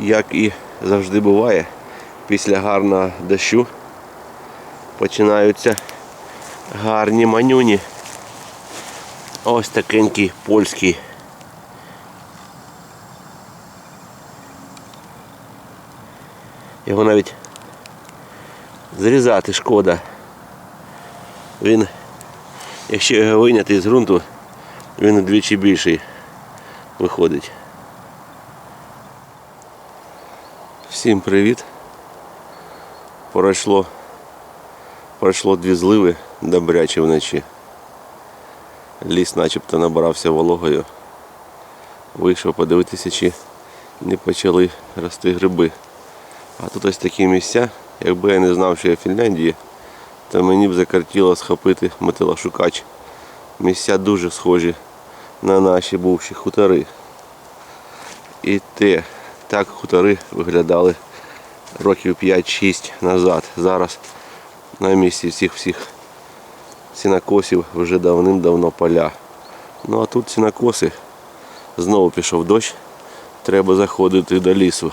як і завжди буває, після гарного дощу починаються гарні манюні. Ось такенький польський. Його навіть зрізати шкода. Він, якщо його вийняти з ґрунту, він вдвічі більший виходить. Всім привіт. Пройшло, пройшло дві зливи добрячі вночі. Ліс начебто набрався вологою. Вийшов подивитися, чи не почали рости гриби. А тут ось такі місця. Якби я не знав, що я в Фінляндії, то мені б закартіло схопити металошукач. Місця дуже схожі на наші бувші хутори. І те, так хутори виглядали років 5-6 назад. Зараз на місці всіх всіх сінокосів вже давним-давно поля. Ну а тут сінокоси. Знову пішов дощ. Треба заходити до лісу.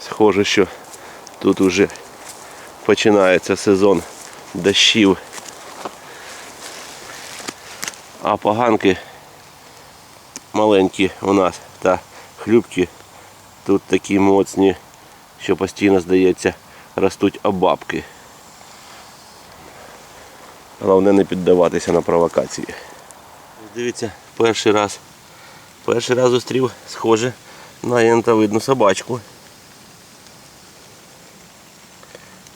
Схоже, що тут уже починається сезон дощів. А поганки маленькі у нас та хлюбки тут такі моцні, що постійно, здається, ростуть обабки. Головне не піддаватися на провокації. Дивіться, перший раз. Перший раз зустрів схоже на янтовидну собачку.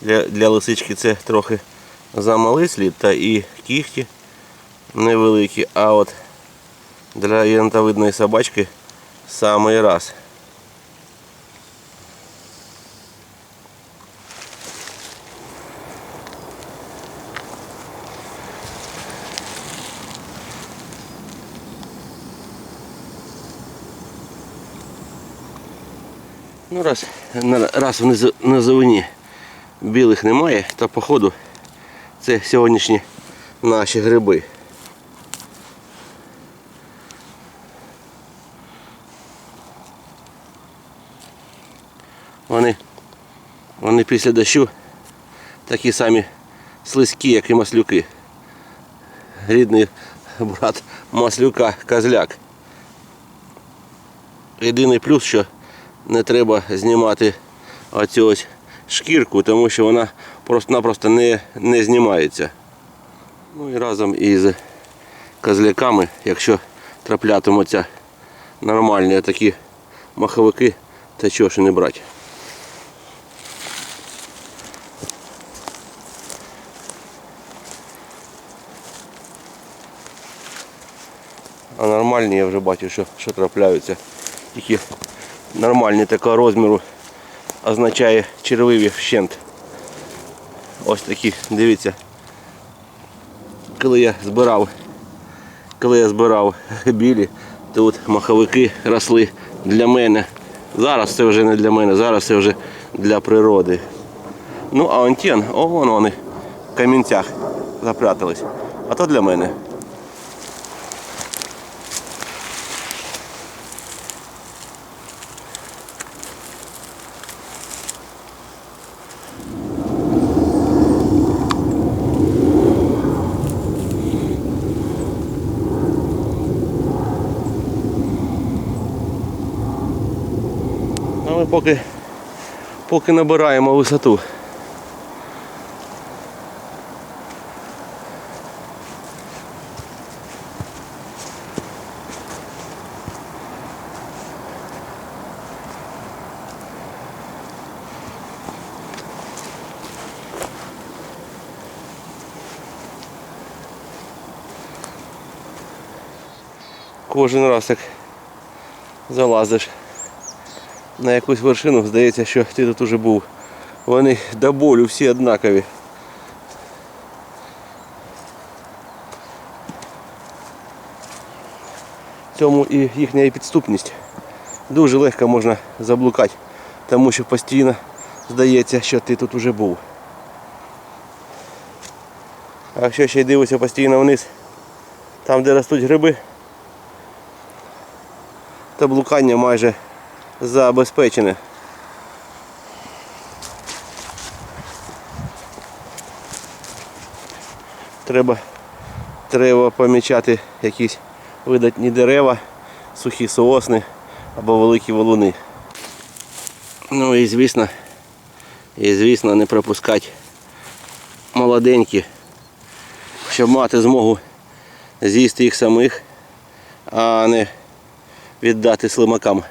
Для, для лисички це трохи замалий слід та і кіхті невеликі, а от для янтовидної собачки самий раз. Ну, раз, раз внизу, на зовні білих немає, то походу це сьогоднішні наші гриби. Вони, вони після дощу такі самі слизькі, як і маслюки. Рідний брат маслюка козляк. Єдиний плюс, що не треба знімати оцю ось шкірку, тому що вона просто-напросто не, не знімається. Ну і разом із козляками, якщо траплятимуться нормальні такі маховики, то чого ж не брати. А нормальні я вже бачу, що, що трапляються. Тільки нормальні такого розміру означає червиві вщент. Ось такі, дивіться. Коли я збирав, коли я збирав білі, то от маховики росли для мене. Зараз це вже не для мене, зараз це вже для природи. Ну а антен, о вон вони в камінцях запрятались. А то для мене. А ми поки, поки набираємо висоту. Кожен раз як залазиш на якусь вершину, здається, що ти тут уже був. Вони до болю всі однакові. Цьому і їхня і підступність. Дуже легко можна заблукати, тому що постійно здається, що ти тут уже був. А якщо ще й дивишся постійно вниз, там де ростуть гриби, та блукання майже забезпечене. Треба, треба помічати якісь видатні дерева, сухі соосни або великі валуни. Ну і звісно, і звісно не пропускати молоденькі, щоб мати змогу з'їсти їх самих, а не віддати слимакам.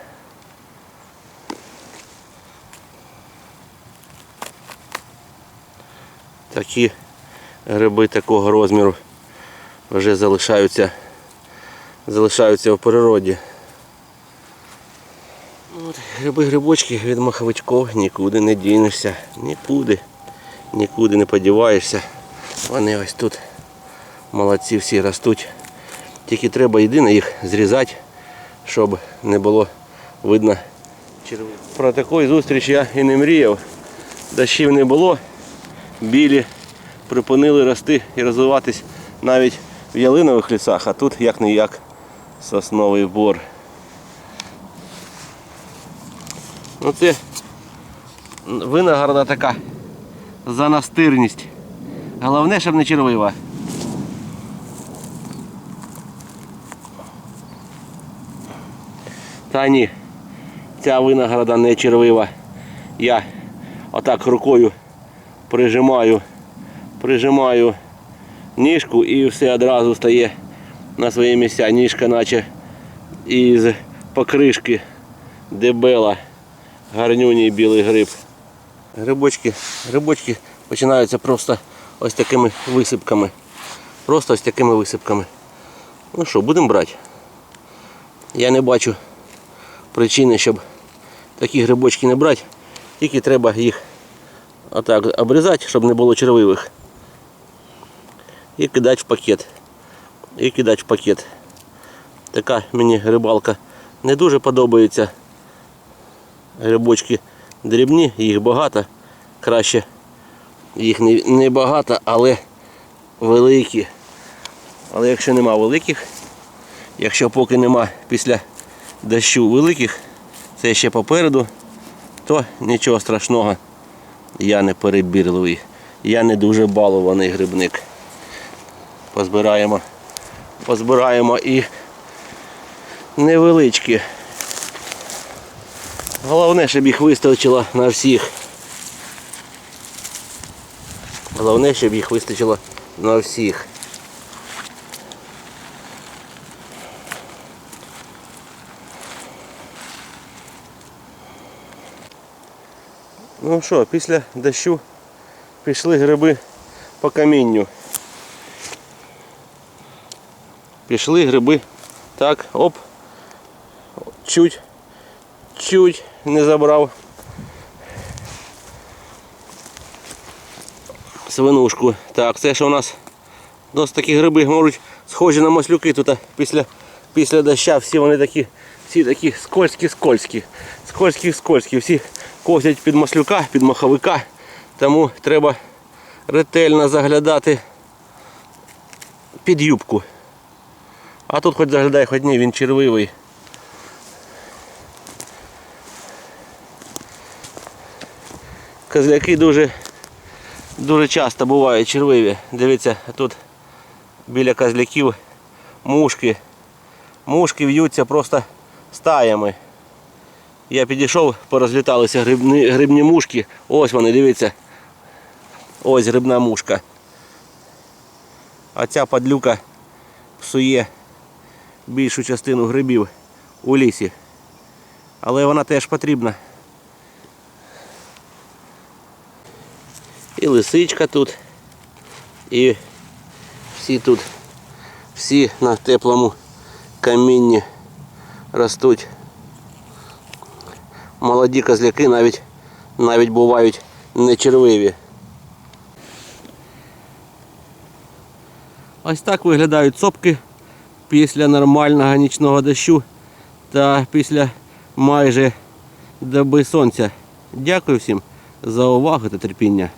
Такі гриби такого розміру вже залишаються, залишаються в природі. Гриби-грибочки від маховичков нікуди не дінешся, нікуди, нікуди не подіваєшся. Вони ось тут молодці всі ростуть. Тільки треба єдине їх зрізати, щоб не було видно червоних. Про таку зустріч я і не мріяв. Дощів не було, білі припинили рости і розвиватись навіть в ялинових лісах, а тут як не як сосновий бор. Ну це виноградна така за настирність. Головне, щоб не червива. Та ні, ця винограда не червива. Я отак рукою прижимаю, прижимаю ніжку і все одразу стає на свої місця. Ніжка наче із покришки дебела, гарнюній білий гриб. Грибочки, грибочки починаються просто ось такими висипками. Просто ось такими висипками. Ну що, будемо брати. Я не бачу причини, щоб такі грибочки не брати. Тільки треба їх отак обрізати, щоб не було червивих. І кидати в пакет. І кидати в пакет. Така мені рибалка не дуже подобається. Грибочки дрібні, їх багато. Краще їх не, не багато, але великі. Але якщо нема великих, якщо поки нема після дощу великих, це ще попереду, то нічого страшного. Я не перебірливий. Я не дуже балований грибник. Позбираємо, позбираємо і невеличкі. Головне, щоб їх вистачило на всіх. Головне, щоб їх вистачило на всіх. Ну що, після дощу пішли гриби по камінню. Пішли гриби. Так, оп. Чуть, чуть не забрав. Свинушку. Так, це що у нас досить такі гриби, можуть схожі на маслюки тут після, після доща. Всі вони такі, всі такі скользькі-скользькі. Скользькі-скользькі. Всі косять під маслюка, під маховика. Тому треба ретельно заглядати під юбку. А тут хоч заглядай, хоч ні, він червивий. Козляки дуже дуже часто бувають червиві. Дивіться, тут біля козляків мушки. Мушки в'ються просто стаями. Я підійшов, порозліталися грибні, грибні мушки. Ось вони, дивіться. Ось грибна мушка. А ця падлюка псує більшу частину грибів у лісі. Але вона теж потрібна. І лисичка тут, і всі тут, всі на теплому камінні ростуть. Молоді козляки навіть, навіть бувають не червиві. Ось так виглядають цопки після нормального нічного дощу та після майже доби сонця. Дякую всім за увагу та терпіння.